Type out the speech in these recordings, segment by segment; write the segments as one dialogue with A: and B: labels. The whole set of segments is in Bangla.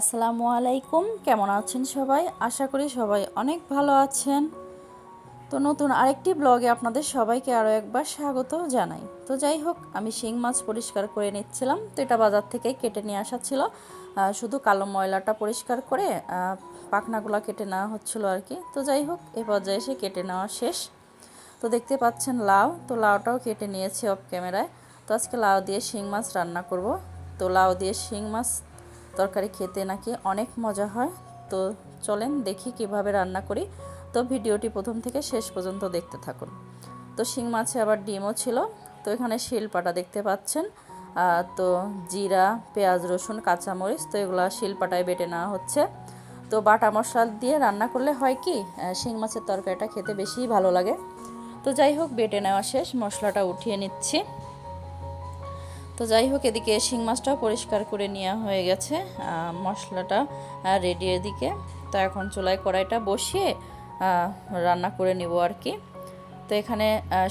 A: আসসালামু আলাইকুম। কেমন আছেন সবাই? আশা করি সবাই অনেক ভালো আছেন। তো নতুন আরেকটি ব্লগে আপনাদের সবাইকে আরও একবার স্বাগত জানাই। তো যাই হোক, আমি শিং মাছ পরিষ্কার করে নিচ্ছিলাম। তো এটা বাজার থেকে কেটে নিয়ে আসা ছিল। শুধু কালো ময়লাটা পরিষ্কার করে পাখনাগুলো কেটে নেওয়া হচ্ছিল আর কি। তো যাই হোক, এ পর্যায়ে এসে কেটে নেওয়া শেষ। তো দেখতে পাচ্ছেন লাউ। তো লাউটাও কেটে নিয়েছি অফ ক্যামেরায়। তো আজকে লাউ দিয়ে শিং মাছ রান্না করব। তো লাউ দিয়ে শিং মাছ তরকারি খেতে নাকি অনেক মজা হয়। তো চলেন দেখি কীভাবে রান্না করি। তো ভিডিওটি প্রথম থেকে শেষ পর্যন্ত দেখতে থাকুন। তো শিং মাছে আবার ডিমও ছিল। তো এখানে শিলপাটা দেখতে পাচ্ছেন। তো জিরা, পেঁয়াজ, রসুন, কাঁচামরিচ, তো এগুলো শিলপাটায় বেটে নেওয়া হচ্ছে। তো বাটা মশলা দিয়ে রান্না করলে হয় কি শিং মাছের তরকারিটা খেতে বেশিই ভালো লাগে। তো যাই হোক, বেটে নেওয়া শেষ। মশলাটা উঠিয়ে নিচ্ছি। তো যাই হোক, এদিকে শিং মাছটাও পরিষ্কার করে নেওয়া হয়ে গেছে মশলাটা রেডি এদিকে। তো এখন চুলায় কড়াইটা বসিয়ে রান্না করে নিব আর কি। তো এখানে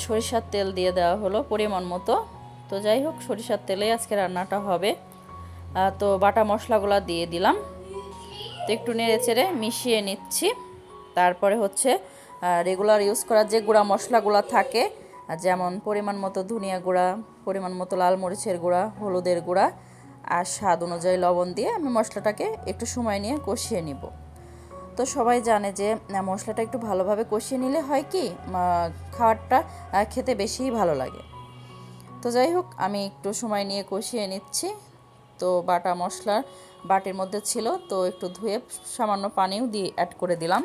A: সরিষার তেল দিয়ে দেওয়া হলো পরিমাণ মতো। তো যাই হোক, সরিষার তেলেই আজকে রান্নাটা হবে। তো বাটা মশলাগুলো দিয়ে দিলাম। তো একটু নেড়ে চেড়ে মিশিয়ে নিচ্ছি। তারপরে হচ্ছে রেগুলার ইউজ করার যে গুঁড়া মশলাগুলো থাকে যেমন পরিমাণ মতো ধনিয়া গুঁড়া, পরিমাণ মতো লাল মরিচের গুঁড়া, হলুদের গুঁড়া আর স্বাদ অনুযায়ী লবণ দিয়ে আমি মশলাটাকে একটু সময় নিয়ে কষিয়ে নিব। তো সবাই জানে যে মশলাটা একটু ভালোভাবে কষিয়ে নিলে হয় কি খাবারটা খেতে বেশিই ভালো লাগে। তো যাই হোক, আমি একটু সময় নিয়ে কষিয়ে নিচ্ছি। তো বাটা মশলা বাটির মধ্যে ছিল, তো একটু ধুয়ে সামান্য পানিও দিয়ে অ্যাড করে দিলাম।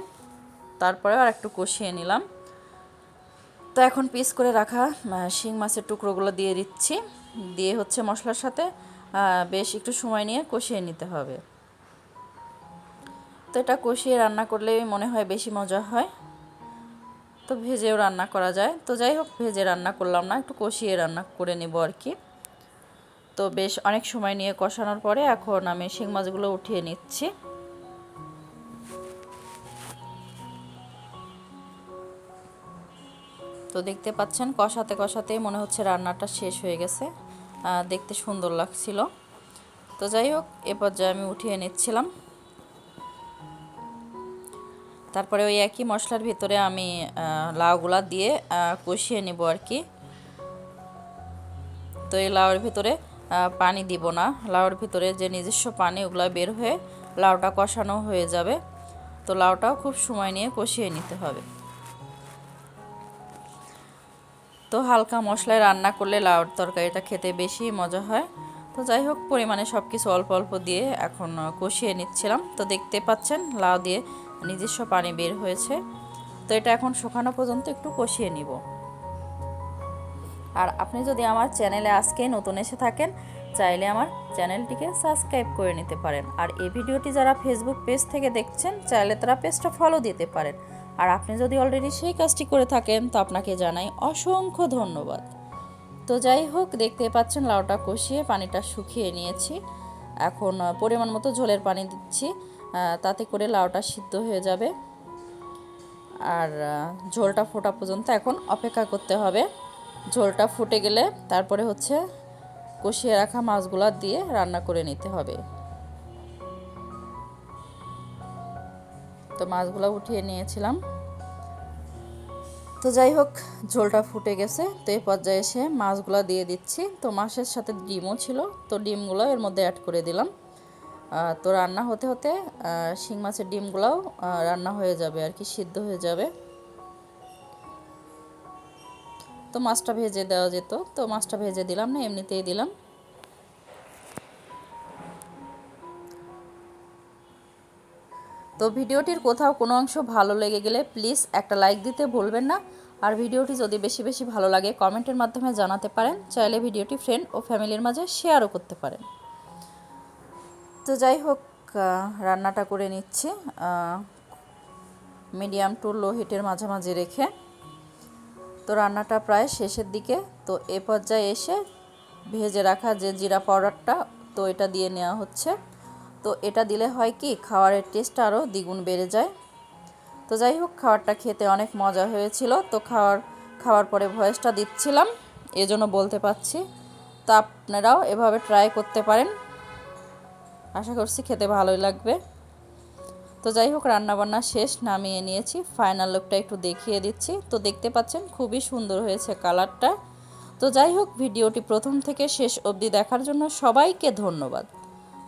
A: তারপরে আর একটু কষিয়ে নিলাম। তো এখন পিস করে রাখা শিং মাছের টুকরোগুলো দিয়ে দিচ্ছি। দিয়ে হচ্ছে মশলার সাথে বেশ একটু সময় নিয়ে কষিয়ে নিতে হবে। তো এটা কষিয়ে রান্না করলে মনে হয় বেশি মজা হয়। তো ভেজেও রান্না করা যায়। তো যাই হোক, ভেজে রান্না করলাম না, একটু কষিয়ে রান্না করে নেব আর কি। তো বেশ অনেক সময় নিয়ে কষানোর পরে এখন আমি শিং মাছগুলো উঠিয়ে নিচ্ছি। তো দেখতে পাচ্ছেন, কষাতে কষাতে মনে হচ্ছে রান্নাটা শেষ হয়ে গেছে। দেখতে সুন্দর লাগছিল। তো যাই হোক, এ পর্যায়ে আমি উঠিয়ে নিচ্ছিলাম। তারপরে ওই একই মশলার ভিতরে আমি লাউগুলা দিয়ে কষিয়ে নেব আর কি। তো এই লাউয়ের ভিতরে পানি দিব না। লাউয়ের ভিতরে যে নিজস্ব পানি, ওগুলো বের হয়ে লাউটা কষানো হয়ে যাবে। তো লাউটাও খুব সময় নিয়ে কষিয়ে নিতে হবে। তো হালকা মশলায় রান্না করলে লাউর তরকারিটা খেতে বেশি মজা হয়। তো যাই হোক, পরিমাণে সব কিছু অল্প অল্প দিয়ে এখন কষিয়ে নিচ্ছিলাম। তো দেখতে পাচ্ছেন, লাউ দিয়ে নিজস্ব পানি বের হয়েছে। তো এটা এখন শুকানো পর্যন্ত একটু কষিয়ে নিব। আর আপনি যদি আমার চ্যানেলে আজকে নতুন এসে থাকেন, চাইলে আমার চ্যানেলটিকে সাবস্ক্রাইব করে নিতে পারেন। আর এই ভিডিওটি যারা ফেসবুক পেজ থেকে দেখছেন, চাইলে তারা পেজটা ফলো দিতে পারেন। আর আপনি যদি অলরেডি সেই কাজটি করে থাকেন, তো আপনাকে জানাই অসংখ্য ধন্যবাদ। তো যাই হোক, দেখতে পাচ্ছেন লাউটা কষিয়ে পানিটা শুকিয়ে নিয়েছি। এখন পরিমাণ মতো ঝোলের পানি দিচ্ছি তাতে করে লাউটা সিদ্ধ হয়ে যাবে। আর ঝোলটা ফোটা পর্যন্ত এখন অপেক্ষা করতে হবে। ঝোলটা ফুটে গেলে তারপরে হচ্ছে কষিয়ে রাখা মাছগুলা দিয়ে রান্না করে নিতে হবে। তো মাছগুলো উঠিয়ে নিয়েছিলাম। তো যাই হোক, ঝোলটা ফুটে গেছে। তো এই পর্যায়ে এসে মাছগুলো দিয়ে দিচ্ছি। তো মাছের সাথে ডিমও ছিল। তো ডিমগুলো এর মধ্যে অ্যাড করে দিলাম। তো রান্না হতে হতে শিং মাছের ডিমগুলোও রান্না হয়ে যাবে আর কি, সিদ্ধ হয়ে যাবে। তো মাছটা ভেজে দেওয়া যেত। তো মাছটা ভেজে দিলাম না, এমনিতেই দিলাম। তো ভিডিওটির কোথাও কোনো অংশ ভালো লেগে গেলে প্লিজ একটা লাইক দিতে ভুলবেন না। আর ভিডিওটি যদি বেশি বেশি ভালো লাগে, কমেন্টের মাধ্যমে জানাতে পারেন। চাইলে ভিডিওটি ফ্রেন্ড ও ফ্যামিলির মাঝে শেয়ারও করতে পারেন। তো যাই হোক রান্নাটা করে নিচ্ছি। মিডিয়াম টু লো হিটের মাঝামাঝি রেখে। তো রান্নাটা প্রায় শেষের দিকে। তো এ পর্যায়ে এসে ভেজে রাখা যে জিরা পাউডারটা, তো এটা দিয়ে নেওয়া হচ্ছে। তো এটা দিলে হয় কি, খাবারের টেস্ট আরও দ্বিগুণ বেড়ে যায়। তো যাই হোক, খাবারটা খেতে অনেক মজা হয়েছিল। তো খাওয়ার খাওয়ার পরে ভয়েসটা দিচ্ছিলাম, এজন্য বলতে পারছি। তা আপনারাও এভাবে ট্রাই করতে পারেন। আশা করছি খেতে ভালোই লাগবে। তো যাই হোক, রান্নাবান্না শেষ, নামিয়ে নিয়েছি। ফাইনাল লুকটা একটু দেখিয়ে দিচ্ছি। তো দেখতে পাচ্ছেন, খুবই সুন্দর হয়েছে কালারটা তো যাই হোক, ভিডিওটি প্রথম থেকে শেষ অবধি দেখার জন্য সবাইকে ধন্যবাদ।